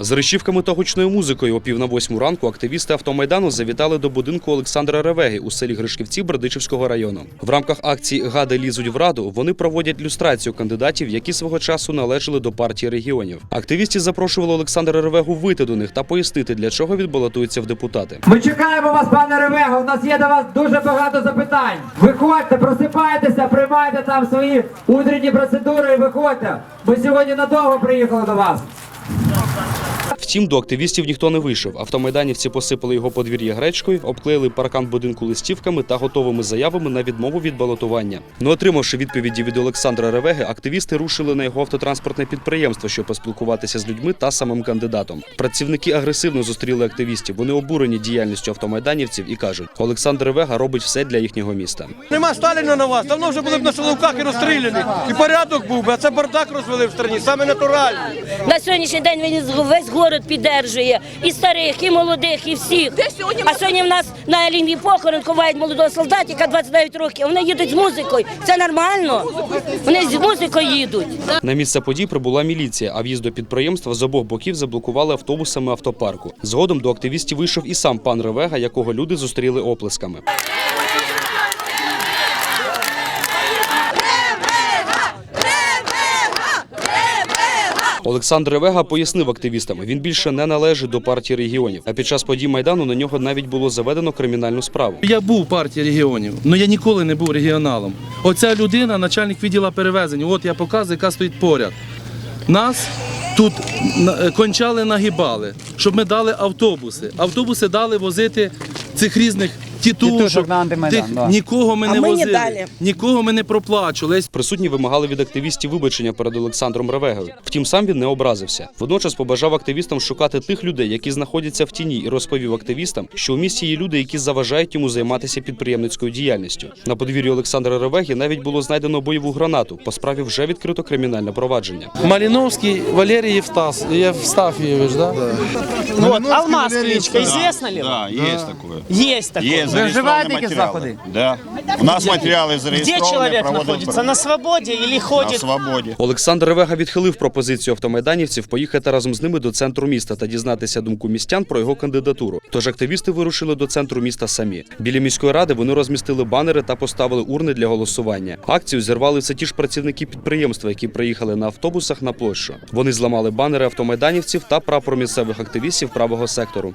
З речівками та гучною музикою о пів на восьму ранку активісти автомайдану завітали до будинку Олександра Ревеги у селі Гришківці Бердичівського району. В рамках акції Гади лізуть в раду вони проводять люстрацію кандидатів, які свого часу належали до партії регіонів. Активісти запрошували Олександра Ревегу вийти до них та пояснити, для чого він балотується в депутати. Ми чекаємо вас, пане Ревего. У нас є до вас дуже багато запитань. Виходьте, просипайтеся, приймайте там свої утренні процедури і виходьте. Ми сьогодні надовго приїхали до вас. Втім, до активістів ніхто не вийшов. Автомайданівці посипали його подвір'я гречкою, обклеїли паркан будинку листівками та готовими заявами на відмову від балотування. Не отримавши відповіді від Олександра Ревеги, активісти рушили на його автотранспортне підприємство, щоб поспілкуватися з людьми та самим кандидатом. Працівники агресивно зустріли активістів. Вони обурені діяльністю автомайданівців і кажуть, Олександр Ревега робить все для їхнього міста. Нема Сталіна на вас. Давно вже були б на Соловках і розстріляні. І порядок був би, а це бардак розвели в країні, саме натуральний. На сьогоднішній день він весь город піддержує. І старих, і молодих, і всіх. А сьогодні в нас на лінії похорон ховають молодого солдатика 29 років. Вони їдуть з музикою. Це нормально. Вони з музикою їдуть. На місце подій прибула міліція, а в'їзд до підприємства з обох боків заблокували автобусами автопарку. Згодом до активістів вийшов і сам пан Ревега, якого люди зустріли оплесками. Олександр Ревега пояснив активістам, він більше не належить до партії регіонів. А під час подій майдану на нього навіть було заведено кримінальну справу. Я був партії регіонів, але я ніколи не був регіоналом. Оця людина, начальник відділу перевезень, от я показую, яка стоїть поряд. Нас тут е, кончали, нагибали, щоб ми дали автобуси. Автобуси дали возити цих різних тітушок. Тітушок на антимайдан, Тих- да. Нікого ми А не ми возили, дали. нікого ми не проплачували. Присутні вимагали від активістів вибачення перед Олександром Ревегою. Втім, сам він не образився. Водночас побажав активістам шукати тих людей, які знаходяться в тіні, і розповів активістам, що у місті є люди, які заважають йому займатися підприємницькою діяльністю. На подвір'ї Олександра Ревеги навіть було знайдено бойову гранату. По справі вже відкрито кримінальне провадження. Маліновський Валерій Євстас, Євстафійович, да? Вот, Алмаз кличка, известно ли? Да, есть такое. Есть такое. Есть вживаете зарегистрованные эти материалы. заходы? Да. У нас материалы Где зарегистрированы. человек проводим находится? На свободе или на ходит? свободе. Олександр Ревега відхилив пропозицію автомайданівців поїхати разом з ними до центру міста та дізнатися думку містян про його кандидатуру. Тож активісти вирушили до центру міста самі. Біля міської ради вони розмістили банери та поставили урни для голосування. Акцію зірвали все ті ж працівники підприємства, які приїхали на автобусах на площу. Вони зламали банери автомайданівців та прапор місцевих активістів правого сектору.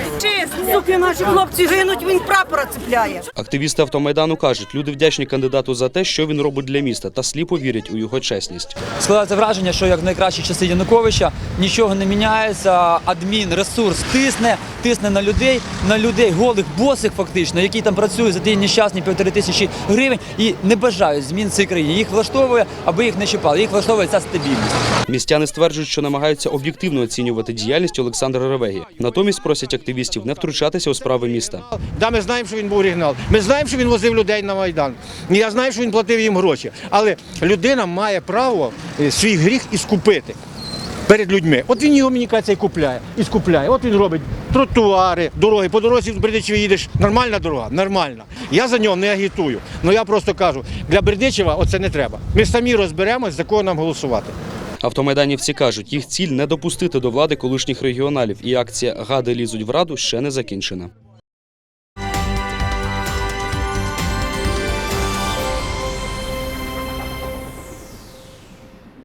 Суки, наші хлопці гинуть, він прапора цепляє. Активісти автомайдану кажуть, люди вдячні кандидату за те, що він робить для міста, та сліпо вірять у його чесність. Складається враження, що як в найкращі часи Януковича нічого не міняється. Адмін ресурс тисне, тисне на людей, на людей голих босих, фактично, які там працюють за ті нещасні півтори тисячі гривень і не бажають змін цій країні. Їх влаштовує, аби їх не чіпали. Їх влаштовує ця стабільність. Містяни стверджують, що намагаються об'єктивно оцінювати діяльність Олександра Ревегі. Натомість просять активістів не втручатися у справи міста. Да, ми знаємо, що він був оригінал. Ми знаємо, що він возив людей на Майдан. Я знаю, що він платив їм гроші. Але людина має право е, свій гріх іскупити перед людьми. От він його, мені і купляє. І скупляє. От він робить тротуари, дороги. По дорозі в Бердичеві їдеш. Нормальна дорога, нормальна. Я за нього не агітую. Ну я просто кажу, для Бердичева оце не треба. Ми самі розберемось, за кого нам голосувати. Автомайданівці кажуть, їх ціль не допустити до влади колишніх регіоналів, і акція Гади лізуть в раду ще не закінчена.